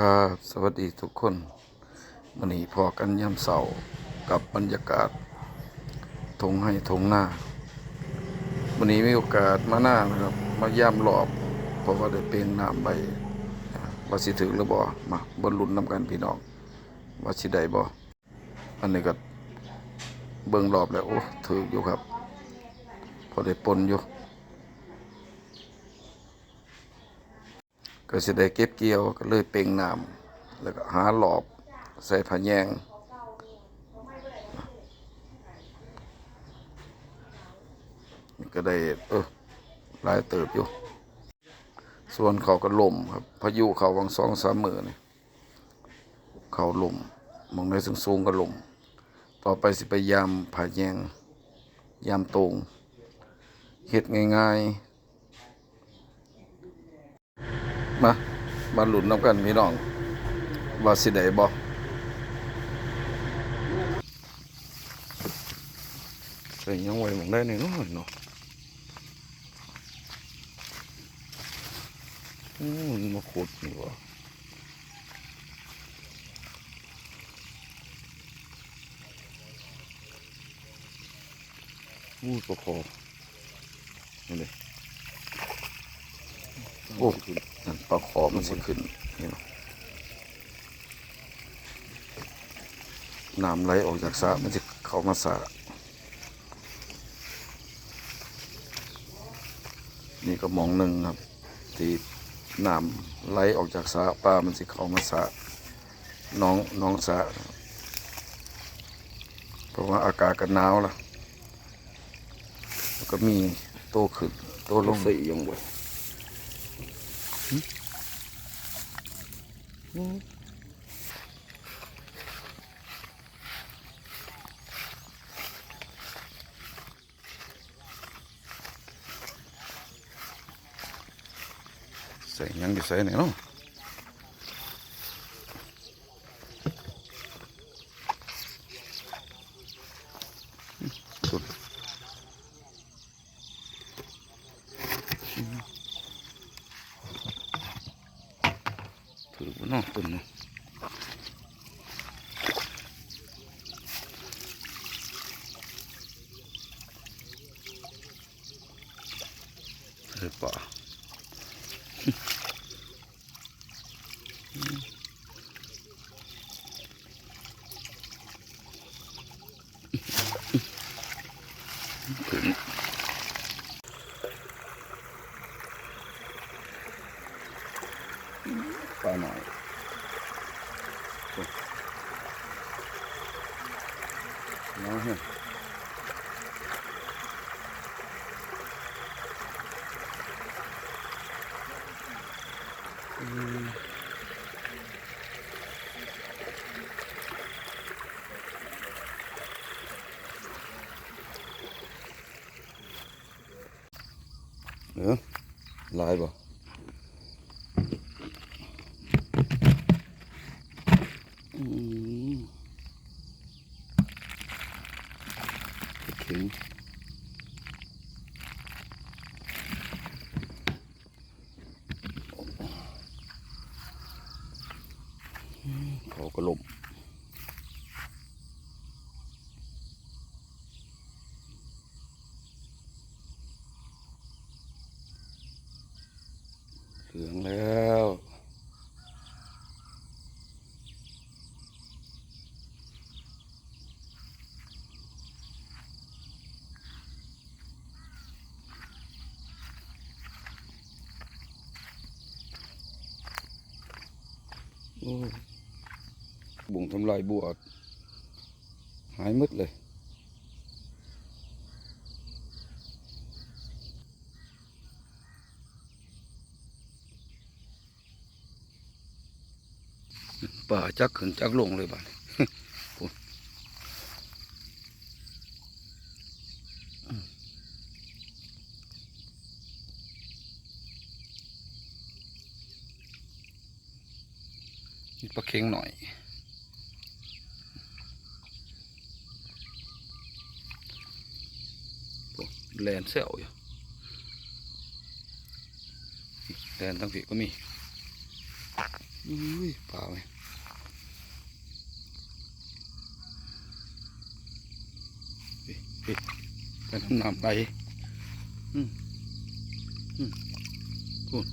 ครับสวัสดีทุกคนวันนี้พอกันยามเสากับบรรยากาศทงให้ทงหน้าวันนี้มีโอกาสมาหน้านะครับ มาย่ามรอบเพราะว่าได้เปลงน้ำไปอ่าว่าสิถึงหรือบ่มาบนลุนนำกันพี่น้องว่าสิได้บ่อันนี้ก็เบิ่งรอบแล้วโอ้ถืออยู่ครับ พอได้ปนอยู่ ก็จะได้เก็บเกี่ยวก็เลยเป่งน้ำแล้วก็หาหลอบใส่ผ้าแยงก็ได้เออลายเติบอยู่ ส่วนเขาก็ล่มครับพายุเขาวังสองสามมือนี่เขาล่มมองในสูงสูงๆก็ล่มต่อไปสิไปยามผ้าแยงยามตรงเฮ็ดง่ายๆ มา มาหลุนน้ำกันพี่น้อง ว่าสิได้บ่ใส่ยังไว้มองได้หน่อยเนาะอืมมันมาขุดนี่วะอู้ตัวคอนี่เลย โอ้นั่นปลาขอมันสิขึ้นนี่เนาะน้ำไหลออกจากสระมันจะเข้ามาสระนี่ก็หมองหนึ่งครับที่น้ำไหลออกจากสระปลามันสิเข้ามาสระน้องน้องสระเพราะว่าอากาศก็หนาวล่ะแล้วก็มีโตขึ้นโตลงใส่ยัง บ่ใส่หยังจะใส่ไหนเนาะสุดถือว่า น้องตุนเนาะเฮ้ยป่า ถึงปลาหน่อยโอ้ น้อยเฮ้ยอืมเออลายบ่อืม ถึง เขาก็ลมเหลืองแล้ว โอ้ บุงทำลายบัวหายมืดเลยป่าจักขึ้นจักลงเลยบ้าน ปลาเค็งหน่อย แลนเซลอยู่แลนตั้งฝีก็มีอุ้ยป่าไหมพี่พี่ไปน้ำน้ำไหลอืมอืมพูด